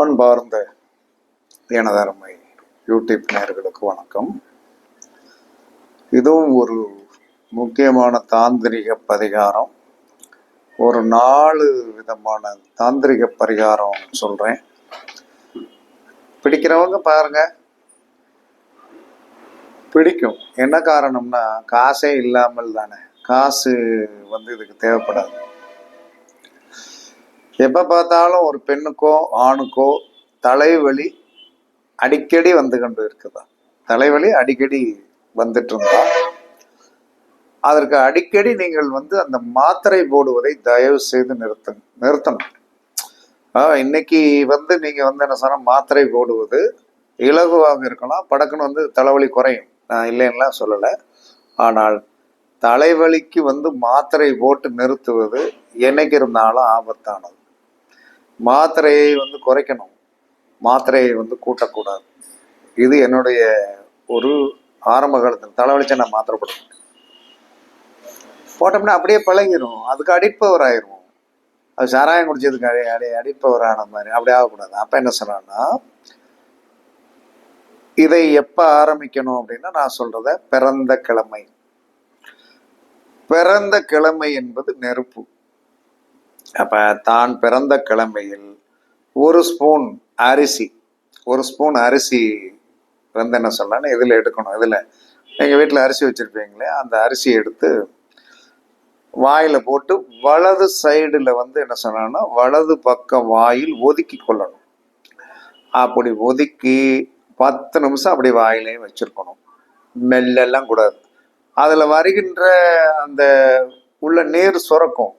அன்பார்ந்த எனதருமை யூடியூப் நேர்களுக்கு வணக்கம். இதுவும் ஒரு முக்கியமான தாந்திரிக பரிகாரம். ஒரு நாலு விதமான தாந்திரிக பரிகாரம் சொல்கிறேன் பிடிக்கிறவங்க பாருங்க. பிடிக்கும். என்ன காரணம்னா காசே இல்லாமல் தானே. காசு வந்து இதுக்கு தேவைப்படாது. எப்போ பார்த்தாலும் ஒரு பெண்ணுக்கோ ஆணுக்கோ தலைவலி அடிக்கடி வந்து கொண்டு இருக்குதா? தலைவலி அடிக்கடி வந்துட்டு இருந்தா அதற்கு அடிக்கடி நீங்கள் வந்து அந்த மாத்திரை போடுவதை தயவு செய்து நிறுத்துங்க நிறுத்தணும். இன்னைக்கு வந்து நீங்க வந்து என்ன சொன்னால் மாத்திரை போடுவது இலகுவாக இருக்கலாம். படக்குன்னு வந்து தலைவலி குறையும். நான் இல்லைன்னா சொல்லலை. ஆனால் தலைவலிக்கு வந்து மாத்திரை போட்டு நிறுத்துவது என்னைக்கு இருந்தாலும் ஆபத்தானது. மாத்திரையை வந்து குறைக்கணும். மாத்திரையை வந்து கூட்டக்கூடாது. இது என்னுடைய ஒரு ஆரம்ப காலத்தில் தலைவலிச்சா நான் மாத்திரை போடுவேன் போட்டோம்னா அப்படியே பழகிடும் அதுக்கு அடிப்பவர் ஆயிரும் அது சாராயம் குடிச்சதுக்கு அடி அடி அடிப்பவர் ஆன மாதிரி. அப்படி ஆகக்கூடாது. அப்போ என்ன சொன்னான்னா இதை எப்போ ஆரம்பிக்கணும் அப்படின்னா நான் சொல்கிறத பிறந்த கிழமை. பிறந்த கிழமை என்பது நெருப்பு. அப்போ தான் பிறந்த கிழமையில் ஒரு ஸ்பூன் அரிசி ஒரு ஸ்பூன் அரிசி வந்து என்ன சொல்லலாம்னு இதில் எடுக்கணும். இதில் எங்கள் வீட்டில் அரிசி வச்சுருப்பீங்களே அந்த அரிசி எடுத்து வாயில் போட்டு வலது சைடில் வந்து என்ன சொன்னான்னா வலது பக்கம் வாயில் ஒதுக்கி கொள்ளணும். அப்படி ஒதுக்கி பத்து நிமிஷம் அப்படி வாயிலையும் வச்சிருக்கணும். மெல்லெல்லாம் கூடாது. அதில் வருகின்ற அந்த உள்ள நீர் சுரக்கும்.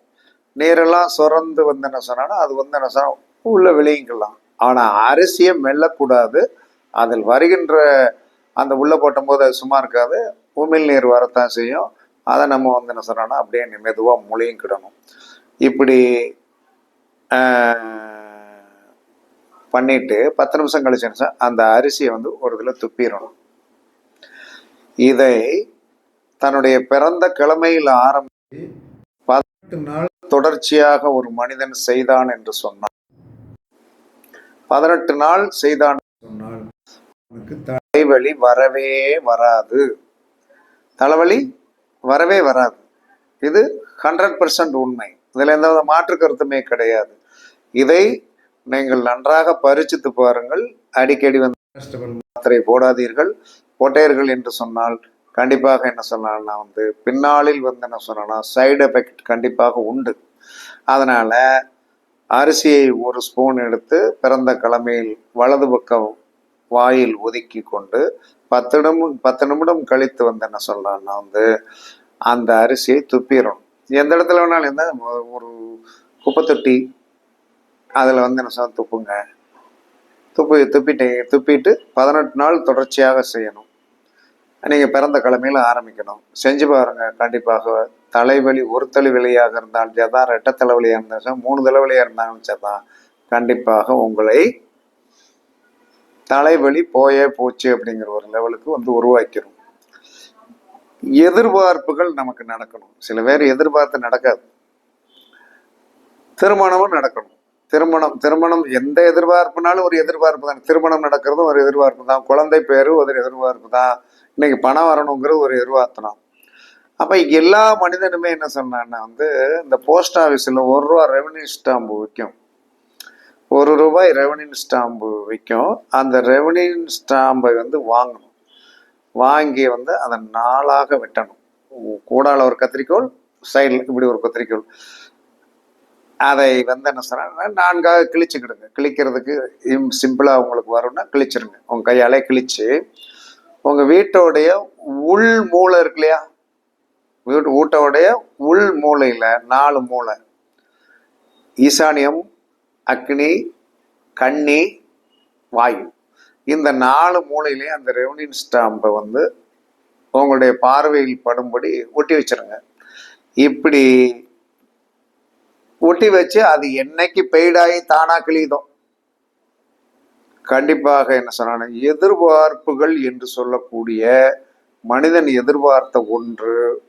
நீரெல்லாம் சுரந்து வந்து என்ன சொன்னா அது வந்து என்ன சொன்னா உள்ள விளையிக்கலாம் ஆனால் அரிசியை மெல்லக்கூடாது. அதில் வருகின்ற அந்த உள்ள போட்டும்போது அது சும்மா இருக்காது. உமிழ் நீர் வரத்தான் செய்யும். அதை நம்ம வந்து என்ன சொன்னோன்னா அப்படியே மெதுவாக கிடணும் இப்படி பண்ணிட்டு பத்து நிமிஷம் கழிச்சு அந்த அரிசியை வந்து ஒரு இதில் துப்பிடணும். இதை தன்னுடைய பிறந்த கிழமையில் ஆரம்பித்து பதினெட்டு நாள் தொடர்ச்சியாக ஒரு மனிதன் செய்தான் என்று சொன்னான். பதினெட்டு நாள் செய்தான் சொன்னால் தலைவலி வரவே வராது. தலைவலி வரவே வராது. இது ஹண்ட்ரட் பர்சன்ட் உண்மை. இதில் எந்த வித மாற்று கருத்துமே கிடையாது. இதை நீங்கள் நன்றாக பரிச்சித்து பாருங்கள். அடிக்கடி வந்து மாத்திரை போடாதீர்கள். போட்டீர்கள் என்று சொன்னால் கண்டிப்பாக என்ன சொன்னால்னா வந்து பின்னாளில் வந்து என்ன சொன்னா சைடு எஃபெக்ட் கண்டிப்பாக உண்டு. அதனால் அரிசியை ஒரு ஸ்பூன் எடுத்து பிறந்த கிழமையில் வலது பக்கம் வாயில் ஒதுக்கி கொண்டு பத்து நிமிடம் பத்து நிமிடம் கழித்து வந்து என்ன சொல்றான்னா வந்து அந்த அரிசியை துப்பிடணும் எந்த இடத்துல வேணாலும் எந்த ஒரு குப்பை தொட்டி அதில் வந்து என்ன சொல்ல துப்புங்க. துப்பி துப்பிட்டு துப்பிட்டு பதினெட்டு நாள் தொடர்ச்சியாக செய்யணும். நீங்கள் பிறந்த கிழமையில ஆரம்பிக்கணும். செஞ்சு பாருங்க. கண்டிப்பாக தலைவலி ஒரு தலைவலியாக இருந்தாலும் சரிதான் ரெட்ட தலைவலியாக இருந்தாலும் மூணு தலைவலியாக இருந்தாலும் சரிதான் கண்டிப்பாக உங்களை தலைவலி போயே போச்சு அப்படிங்கிற ஒரு லெவலுக்கு வந்து உருவாக்கிடும் எதிர்பார்ப்புகள் நமக்கு நடக்கணும். சில பேர் எதிர்பார்த்து நடக்காது. திருமணமும் நடக்கணும். திருமணம் திருமணம் எந்த எதிர்பார்ப்புனாலும் ஒரு எதிர்பார்ப்பு தான். திருமணம் நடக்கிறதும் ஒரு எதிர்பார்ப்பு தான். குழந்தை பேரு ஒரு எதிர்பார்ப்பு தான். இன்னைக்கு பணம் வரணுங்கிறது ஒரு எதிர்பார்த்தனம் அப்போ எல்லா மனிதனுமே என்ன சொன்னான்னா வந்து இந்த போஸ்ட் ஆஃபீஸில் ஒரு ரூபா ரெவன்யூ ஸ்டாம்பு விற்கும் ஒரு ரூபாய் ரெவன்யூ ஸ்டாம்பு விற்கும் அந்த ரெவன்யூ ஸ்டாம்பை வந்து வாங்கணும். வாங்கி வந்து அதை நாளாக வெட்டணும். கூடால ஒரு கத்திரிக்கோள் சைடில் இப்படி ஒரு கத்திரிக்கோள். அதை வந்து என்ன சொன்னால் நான்காக கிழிச்சுக்கிடுங்க. கிழிக்கிறதுக்கு சிம்பிளாக உங்களுக்கு வரும்னா கிழிச்சிருங்க. உங்கள் கையாலே கிழிச்சு உங்கள் வீட்டோடைய உள் மூளை இருக்கு இல்லையா? வீட்டு வீட்டோடைய உள் மூலையில் நாலு மூளை. ஈசானியம் அக்னி கன்னி வாயு. இந்த நாலு மூலையிலையும் அந்த ரெவன்யூ ஸ்டாம்பை வந்து உங்களுடைய பார்வையில் படும்படி ஒட்டி வச்சுருங்க. இப்படி ஒட்டி வச்சு அது என்னைக்கு பெய்டாகி தானா கிழியுதோ? கண்டிப்பாக என்ன சொன்னாங்க எதிர்பார்ப்புகள் என்று சொல்லக்கூடிய மனிதன் எதிர்பார்த்த ஒன்று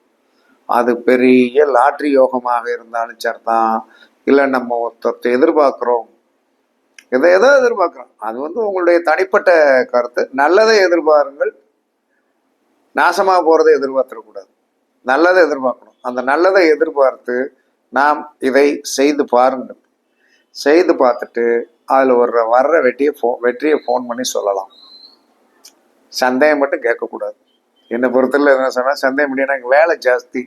அது பெரிய லாட்ரி யோகமாக இருந்தாலும் சரிதான். இல்லை நம்ம ஒருத்தர் எதிர்பார்க்குறோம். எதை எதோ எதிர்பார்க்குறோம்? அது வந்து உங்களுடைய தனிப்பட்ட கருத்து. நல்லதை எதிர்பாருங்கள். நாசமாக போகிறதை எதிர்பார்த்துடக்கூடாது. நல்லதை எதிர்பார்க்கணும். அந்த நல்லதை எதிர்பார்த்து நாம் இதை செய்து பாருங்கள். செய்து பார்த்துட்டு அதில் ஒரு வர்ற வெட்டியை ஃபோ வெற்றியை ஃபோன் பண்ணி சொல்லலாம். சந்தேகம் மட்டும் கேட்கக்கூடாது. என்னை பொறுத்தல என்ன சொன்னால் சந்தேகம் பண்ணி எனக்கு வேலை ஜாஸ்தி.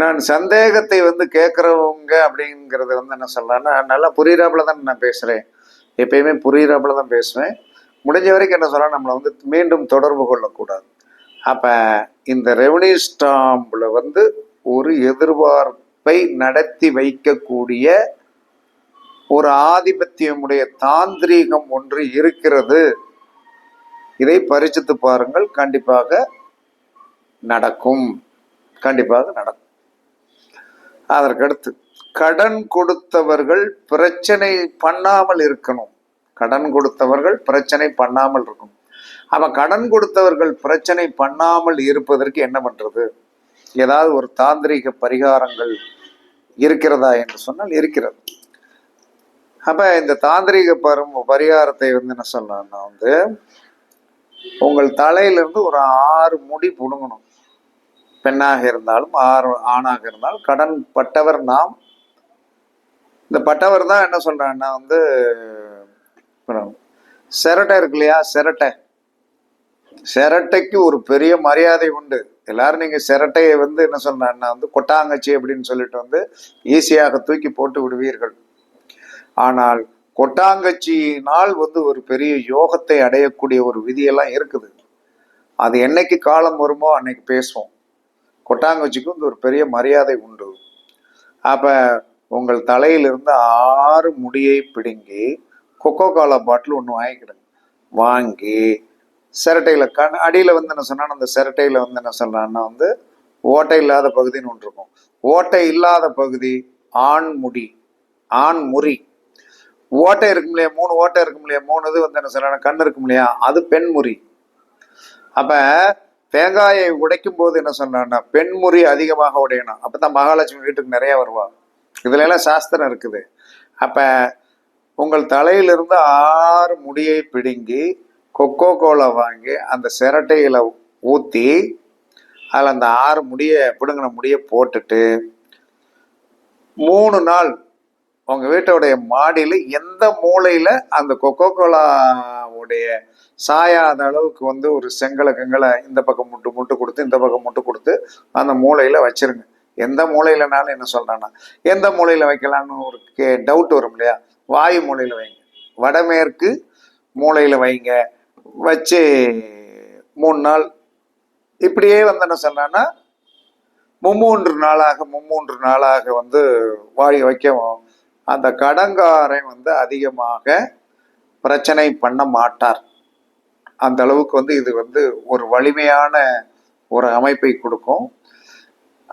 நான் சந்தேகத்தை வந்து கேட்குறவங்க அப்படிங்கிறது வந்து என்ன சொல்லலாம்னா நல்லா புரியிறாப்புல தான் நான் பேசுகிறேன் எப்பயுமே புரியிறாப்புல தான் பேசுவேன். முடிஞ்ச வரைக்கும் என்ன சொல்லலாம் நம்மளை வந்து மீண்டும் தொடர்பு கொள்ளக்கூடாது. அப்போ இந்த ரெவன்யூ ஸ்டாம்பில் வந்து ஒரு எதிர்பார்ப்பு நடத்தி வைக்கக்கூடிய ஒரு ஆதிபத்தியமுடைய தாந்திரீகம் ஒன்று இருக்கிறது. இதை பரிசித்து பாருங்கள். கண்டிப்பாக நடக்கும். கண்டிப்பாக நடக்கும். அதற்கடுத்து கடன் கொடுத்தவர்கள் பிரச்சனை பண்ணாமல் இருக்கணும். கடன் கொடுத்தவர்கள் பிரச்சனை பண்ணாமல் இருக்கணும். அப்ப கடன் கொடுத்தவர்கள் பிரச்சனை பண்ணாமல் இருப்பதற்கு என்ன பண்றது? ஏதாவது ஒரு தாந்திரிக பரிகாரங்கள் இருக்கிறதா என்று சொன்னால் இருக்கிறது. அப்ப இந்த தாந்திரிக பரும் பரிகாரத்தை வந்து என்ன சொல்லணும்னா வந்து உங்கள் தலையிலிருந்து ஒரு ஆறு முடி புடுங்கணும். பெண்ணாக இருந்தாலும் ஆறு ஆணாக இருந்தாலும் கடன் பட்டவர் நாம். இந்த பட்டவர் தான் என்ன சொல்றான்னா வந்து செரட்டை சிரட்டை இருக்கு இல்லையா சிரட்டை. சிரட்டைக்கு ஒரு பெரிய மரியாதை உண்டு. எல்லாரும் நீங்க சிரட்டையை வந்து என்ன சொன்னா வந்து கொட்டாங்கச்சி அப்படின்னு சொல்லிட்டு வந்து ஈஸியாக தூக்கி போட்டு விடுவீர்கள். ஆனால் கொட்டாங்கச்சியினால் வந்து ஒரு பெரிய யோகத்தை அடையக்கூடிய ஒரு விதியெல்லாம் இருக்குது. அது என்னைக்கு காலம் வருமோ அன்னைக்கு பேசுவோம். கொட்டாங்கச்சிக்கும் வந்து ஒரு பெரிய மரியாதை உண்டு. அப்ப உங்கள் தலையிலிருந்து ஆறு முடியை பிடுங்கி கொக்கோ கோலா பாட்டில் ஒன்று வாங்கிக்கிடுங்க. வாங்கி சிரட்டையில் கண் அடியில் வந்து என்ன சொன்னால் அந்த சிரட்டையில் வந்து என்ன சொல்கிறான்னா வந்து ஓட்டை இல்லாத பகுதின்னு ஒன்று இருக்கும். ஓட்டை இல்லாத பகுதி ஆண் முடி ஆண் முறி. ஓட்டை இருக்கும் இல்லையா? மூணு ஓட்டை இருக்கும் இல்லையா? மூணு இது வந்து என்ன சொல்றாங்க கண் இருக்கும் இல்லையா? அது பெண்முறி அப்போ தேங்காயை உடைக்கும் போது என்ன சொன்னான்னா பெண்முறி அதிகமாக உடையணும் அப்போ தான் மகாலட்சுமி வீட்டுக்கு நிறைய வருவாள் இதுல எல்லாம் சாஸ்திரம் இருக்குது. அப்போ உங்கள் தலையிலிருந்து ஆறு முடியை பிடுங்கி கொக்கோ கோலா வாங்கி அந்த சிரட்டையில் ஊற்றி அதில் அந்த ஆறு முடிய பிடுங்கின முடியை போட்டுட்டு மூணு நாள் உங்கள் வீட்டோடைய மாடியில் எந்த மூலையில் அந்த கொக்கோ கோலாவுடைய சாயாத அளவுக்கு வந்து ஒரு செங்கலை கங்கலை இந்த பக்கம் முட்டு முட்டு கொடுத்து இந்த பக்கம் முட்டு கொடுத்து அந்த மூலையில் வச்சிருங்க. எந்த மூலையிலனாலும் என்ன சொல்கிறேன்னா எந்த மூலையில் வைக்கலான்னு ஒரு கே டவுட் வரும் இல்லையா? வாயு மூலையில் வைங்க. வடமேற்கு மூலையில் வைங்க. வச்சு மூணு நாள். இப்படியே வந்து என்ன சொன்னான்னா மும்மூன்று நாளாக மும்மூன்று நாளாக வந்து வாழி வைக்கவும் அந்த கடங்காரன் வந்து அதிகமாக பிரச்சனை பண்ண மாட்டார். அந்த அளவுக்கு வந்து இது வந்து ஒரு வலிமையான ஒரு அமைப்பை கொடுக்கும்.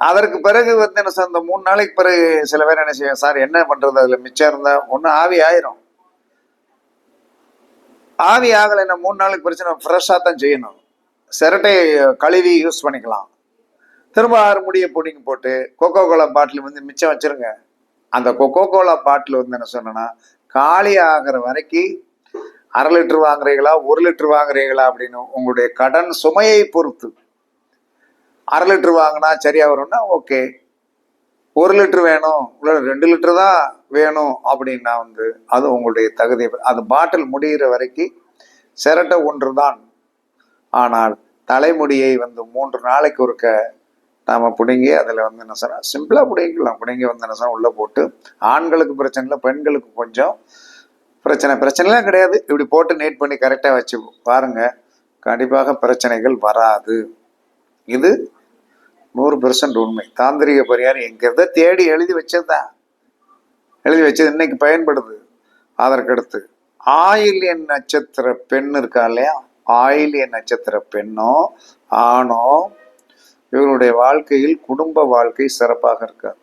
அதற்கு பிறகு வந்து என்ன சார் இந்த மூணு நாளைக்கு பிறகு சில பேர் என்ன செய்யும் சார் என்ன பண்றது? அதுல மிச்சம் இருந்தா ஒன்று ஆவி ஆயிரும். ஆவி ஆகலைன்னா மூணு நாளைக்கு பிரச்சனை ஃப்ரெஷ்ஷாக தான் செய்யணும். சிரட்டை கழுவி யூஸ் பண்ணிக்கலாம். திரும்ப ஆறு முடியை பொடிங்க போட்டு கொக்கோ கோலா பாட்டில் வந்து மிச்சம் வச்சிருங்க. அந்த கொக்கோ கோலா பாட்டில் வந்து என்ன சொன்னேன்னா காலி ஆகிற வரைக்கும் அரை லிட்டர் வாங்குறீங்களா ஒரு லிட்டர் வாங்குறீங்களா அப்படின்னு உங்களுடைய கடன் சுமையை பொறுத்து. அரை லிட்டர் வாங்கினா சரியாக வரும்னா ஓகே ஒரு லிட்டர் வேணும் இல்லை ரெண்டு லிட்டர் தான் வேணும் அப்படின்னா வந்து அது உங்களுடைய தகுதி. அது பாட்டில் முடிகிற வரைக்கும் சிரட்டை ஒன்று தான் ஆனால் தலைமுடியை வந்து மூன்று நாளைக்கு ஒருக்க நாம் பிடுங்கி அதில் வந்து என்ன சொன்னால் சிம்பிளாக பிடிங்கிக்கலாம். பிடுங்கி வந்து என்ன சொன்னால் உள்ளே போட்டு ஆண்களுக்கு பிரச்சனை இல்லை பெண்களுக்கு கொஞ்சம் பிரச்சனை. பிரச்சனைலாம் கிடையாது. இப்படி போட்டு நீட் பண்ணி கரெக்டாக வச்சு பாருங்கள் கண்டிப்பாக பிரச்சனைகள் வராது. இது நூறு பெர்சன்ட் உண்மை. தாந்திரிக பரிகாரம் எங்கிறத தேடி எழுதி வச்சதுதான். எழுதி வச்சது இன்னைக்கு பயன்படுது. அதற்கடுத்து ஆயில்யன் நட்சத்திர பெண் இருக்கா இல்லையா? ஆயில்ய நட்சத்திர பெண்ணோ ஆணோ இவருடைய வாழ்க்கையில் குடும்ப வாழ்க்கை சிறப்பாக இருக்காது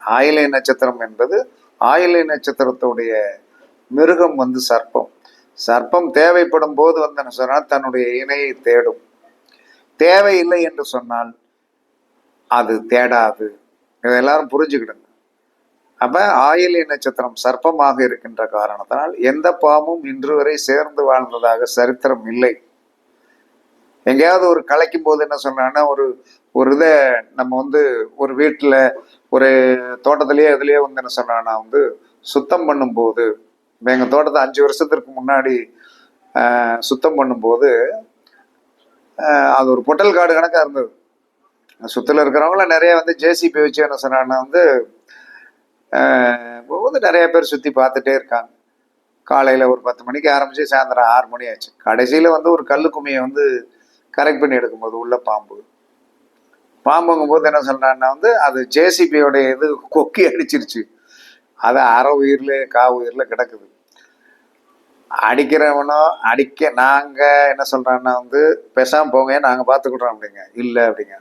ஆயிலை நட்சத்திரம் என்பது ஆயிலை நட்சத்திரத்துடைய மிருகம் வந்து சர்ப்பம். சர்ப்பம் தேவைப்படும் போது வந்து சொன்னால் தன்னுடைய இணையை தேடும். தேவையில்லை என்று சொன்னால் அது தேடாது. இதை எல்லாரும் புரிஞ்சுக்கிடுங்க. அப்போ ஆயிலி நட்சத்திரம் சர்ப்பமாக இருக்கின்ற காரணத்தினால் எந்த பாம்பும் இன்று வரை சேர்ந்து வாழ்ந்ததாக சரித்திரம் இல்லை. எங்கேயாவது ஒரு கலைக்கும் போது என்ன சொன்னான்னா ஒரு ஒரு இதை நம்ம வந்து ஒரு வீட்டில் ஒரு தோட்டத்திலேயே இதுலேயே வந்து என்ன சொன்னான்னா வந்து சுத்தம் பண்ணும்போது இப்போ எங்கள் தோட்டத்தை அஞ்சு வருஷத்திற்கு முன்னாடி சுத்தம் பண்ணும்போது அது ஒரு பொட்டல் காடு கணக்காக இருந்தது. சுற்றில் இருக்கிறவங்கள நிறைய வந்து ஜேசிபி வச்சு என்ன சொன்னான்னா வந்து வந்து நிறைய பேர் சுற்றி பார்த்துட்டே இருக்காங்க. காலையில் ஒரு பத்து மணிக்கு ஆரம்பிச்சு சாயந்தரம் ஆறு மணி ஆச்சு. கடைசியில் வந்து ஒரு கல் கும்மியை வந்து கரெக்ட் பண்ணி எடுக்கும்போது உள்ள பாம்பு. பாம்புங்கும் போது என்ன சொல்கிறான்னா வந்து அது ஜேசிபியோடைய இது கொக்கி அடிச்சிருச்சு. அது அரை உயிரில் கா உயிரில் கிடக்குது. அடிக்கிறவனோ அடிக்க நாங்கள் என்ன சொல்கிறான்னா வந்து பெசாமல் போங்க நாங்கள் பார்த்துக்கிட்றோம் அப்படிங்க. இல்லை அப்படிங்க.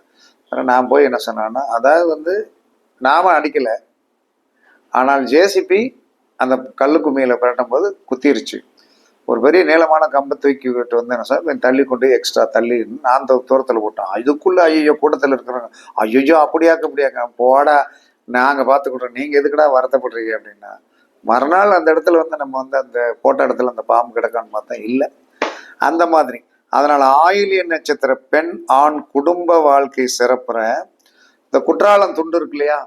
ஆனால் நான் போய் என்ன சொன்னேன்னா அதாவது வந்து நாம் அடிக்கலை. ஆனால் ஜேசிபி அந்த கல்லு கும்மியில புரட்டும் போது குத்திருச்சு. ஒரு பெரிய நீளமான கம்பை தூக்கி விட்டு வந்து என்ன சார் தள்ளி கொண்டு எக்ஸ்ட்ரா தள்ளி நான் அந்த தூரத்தில் போட்டேன். இதுக்குள்ளே ஐயோ கூட்டத்தில் இருக்கிறாங்க ஐயோ அப்படியாக்க அப்படியாக்க போடா நாங்கள் பார்த்துக்கிட்டோம். நீங்கள் எதுக்குடா வருத்தப்படுறீங்க அப்படின்னா மறுநாள் அந்த இடத்துல வந்து நம்ம வந்து அந்த போட்ட இடத்துல அந்த பாம்பு கிடக்கான்னு பார்த்தா இல்லை. அந்த மாதிரி. அதனால ஆயிலிய நட்சத்திர பெண் ஆண் குடும்ப வாழ்க்கை சிறப்புற. இந்த குற்றாலம் துண்டு இருக்கு இல்லையா?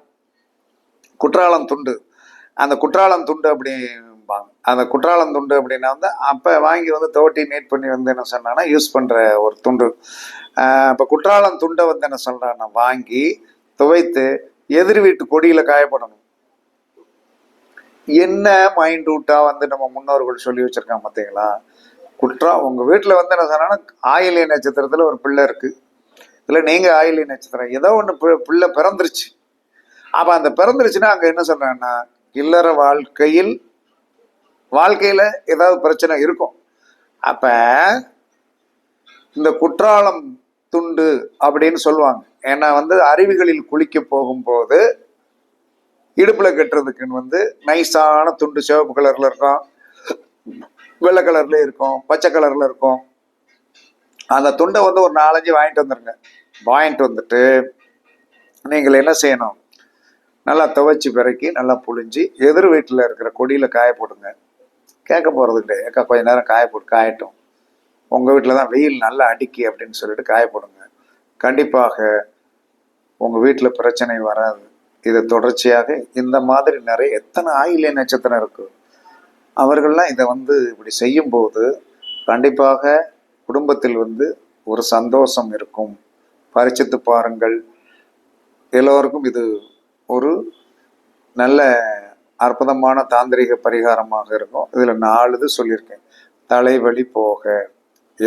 குற்றாலம் துண்டு. அந்த குற்றாலம் துண்டு அப்படிம்பாங்க. அந்த குற்றாலம் துண்டு அப்படின்னா வந்து அப்போ வாங்கி வந்து தோட்டி நீட் பண்ணி வந்து என்ன சொன்னான்னா யூஸ் பண்ணுற ஒரு துண்டு. இப்போ குற்றாலம் துண்டை வந்து என்ன சொல்கிறான்னா வாங்கி துவைத்து எதிர் வீட்டு கொடியில் காயப்படணும். என்ன மைண்ட் ரூட்டாக வந்து நம்ம முன்னோர்கள் சொல்லி வச்சிருக்காங்க பார்த்தீங்களா? குற்றா உங்கள் வீட்டில் வந்து என்ன சொன்னாங்கன்னா ஆயிலிய நட்சத்திரத்தில் ஒரு பிள்ளை இருக்குது இல்லை நீங்கள் ஆயிலிய நட்சத்திரம். ஏதோ ஒன்று பிள்ளை பிறந்துருச்சு. அப்போ அந்த பிறந்துருச்சுன்னா அங்கே என்ன சொல்கிறாங்கன்னா இல்லற வாழ்க்கையில் வாழ்க்கையில் ஏதாவது பிரச்சனை இருக்கும். அப்போ இந்த குற்றாலம் துண்டு அப்படின்னு சொல்லுவாங்க. ஏன்னா வந்து அருவிகளில் குளிக்க போகும்போது இடுப்பில் கட்டுறதுக்குன்னு வந்து நைஸான துண்டு சிவப்பு கலரில் இருக்கும் வெள்ளை கலர்ல இருக்கும் பச்சை கலர்ல இருக்கும். அந்த துண்டை வந்து ஒரு நாலஞ்சு வாங்கிட்டு வந்துருங்க. வாங்கிட்டு வந்துட்டு நீங்கள் என்ன செய்யணும்? நல்லா துவைச்சி பிறக்கி நல்லா புழிஞ்சு எதிர் வீட்டில் இருக்கிற கொடியில் காய போடுங்க. கேட்க போகிறது கிடையாது. ஏக்கா கொஞ்ச நேரம் காய போட்டு காயட்டும். உங்கள் வீட்டில் தான் வெயில் நல்லா அடிக்கி அப்படின்னு சொல்லிட்டு காய போடுங்க. கண்டிப்பாக உங்கள் வீட்டில் பிரச்சனை வராது. இது தொடர்ச்சியாக இந்த மாதிரி நிறைய எத்தனை ஆயிலிய நட்சத்திரம் இருக்குது அவர்கள்லாம் இதை வந்து இப்படி செய்யும்போது கண்டிப்பாக குடும்பத்தில் வந்து ஒரு சந்தோஷம் இருக்கும். பரிச்சித்து பாருங்கள். எல்லோருக்கும் இது ஒரு நல்ல அற்புதமான தாந்திரிக பரிகாரமாக இருக்கும். இதில் நாலு இது சொல்லியிருக்கேன். தலைவலி போக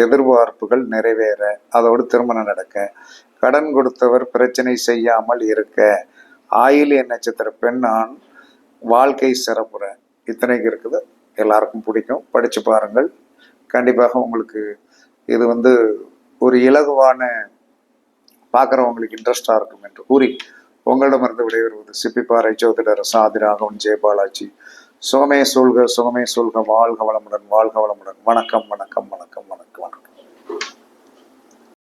எதிர்பார்ப்புகள் நிறைவேற அதோடு திருமணம் நடக்க கடன் கொடுத்தவர் பிரச்சனை செய்யாமல் இருக்க ஆயிலிய நட்சத்திர பெண் ஆண் வாழ்க்கை சிறப்புற இத்தனைக்கு இருக்குது. எல்லாருக்கும் பிடிக்கும். படித்து பாருங்கள். கண்டிப்பாக உங்களுக்கு இது வந்து ஒரு இலகுவான பார்க்குறவங்களுக்கு இன்ட்ரெஸ்டாக இருக்கும் என்று கூறி உங்களிடமிருந்து விடைபெறுவது சிப்பிப்பாறை ஜோதிடர் சாதிராகவன் ஜெயபாலாஜி சுகமே சொல்க சுகமே சொல்க வாழ்க வளமுடன் வாழ்க வளமுடன். வணக்கம் வணக்கம் வணக்கம்.